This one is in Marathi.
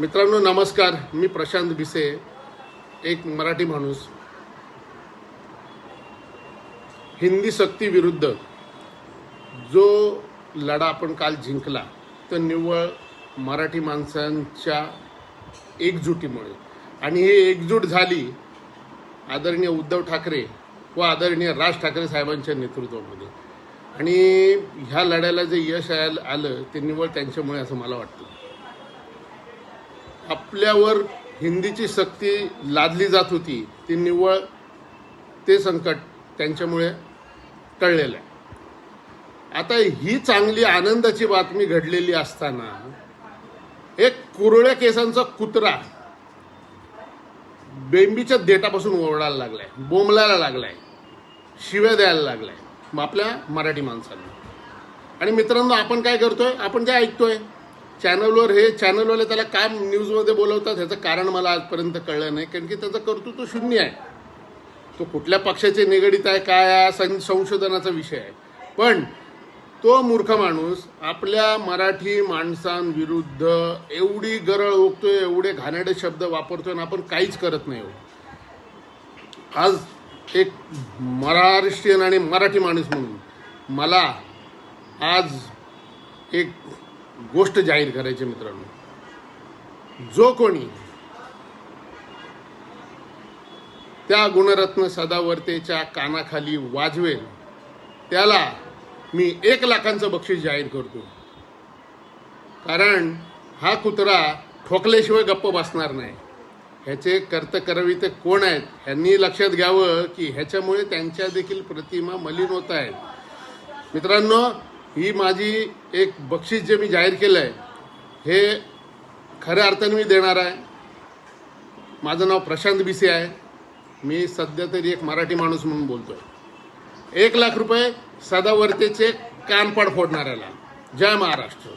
मित्रांनो नमस्कार. मी प्रशांत भिसे एक मराठी माणूस. हिंदी सक्ती विरुद्ध जो लढा आपण काल जिंकला तर निव्वळ मराठी माणसांच्या एकजुटीमुळे. आणि ही एकजूट झाली आदरणीय उद्धव ठाकरे व आदरणीय राज ठाकरे साहेबांच्या नेतृत्वामध्ये. आणि ह्या लढ्याला जे यश आलं ते निव्वळ त्यांच्यामुळे असं मला वाटतं. आपल्यावर हिंदीची सक्ती लादली जात होती ती निव्वळ ते संकट त्यांच्यामुळे टळलेलं आहे. आता ही चांगली आनंदाची बातमी घडलेली असताना एक कुरळ्या केसांचा कुत्रा बेंबीच्या देटापासून ओरडायला लागलाय बोंबलायला लागलाय शिव्या द्यायला लागलाय मग आपल्या मराठी माणसांना. आणि मित्रांनो आपण काय करतोय? आपण काय ऐकतोय चॅनलवर हे चॅनलवाले त्याला काय न्यूजमध्ये बोलवतात ह्याचं कारण मला आजपर्यंत कळलं नाही. कारण की त्याचं कर्तृत्व शून्य आहे. तो कुठल्या पक्षाचे निगडीत आहे काय आहे सं संशोधनाचा विषय आहे. पण तो मूर्ख माणूस आपल्या मराठी माणसांविरुद्ध एवढी गरळ ओकतोय एवढे घाणेडे शब्द वापरतोय आणि आपण काहीच करत नाही आहोत आज एक महाराष्ट्रीयन आणि मराठी माणूस म्हणून मला आज एक गोष्ट जाहीर करायची मित्रांनो. जो कोणी त्या गुणरत्न सदावर्तेच्या कानाखाली वाजवेल त्याला मी एक लाखांचं बक्षीस जाहीर करतो. कारण हा कुत्रा ठोकल्याशिवाय गप्प बसणार नाही. ह्याचे कर्त ते कोण आहेत ह्यांनी लक्षात घ्यावं की ह्याच्यामुळे त्यांच्या देखील प्रतिमा मलिन होत आहेत. मित्रांनो ही माझी एक बक्षीस जे मी जाहीर केलं आहे हे खऱ्या अर्थाने मी देणार आहे. माझं नाव प्रशांत बिसे आहे. मी सध्या तरी एक मराठी माणूस म्हणून बोलतोय. एक लाख रुपये सदावर्तेचे कानपाड फोडणाऱ्याला. जय महाराष्ट्र.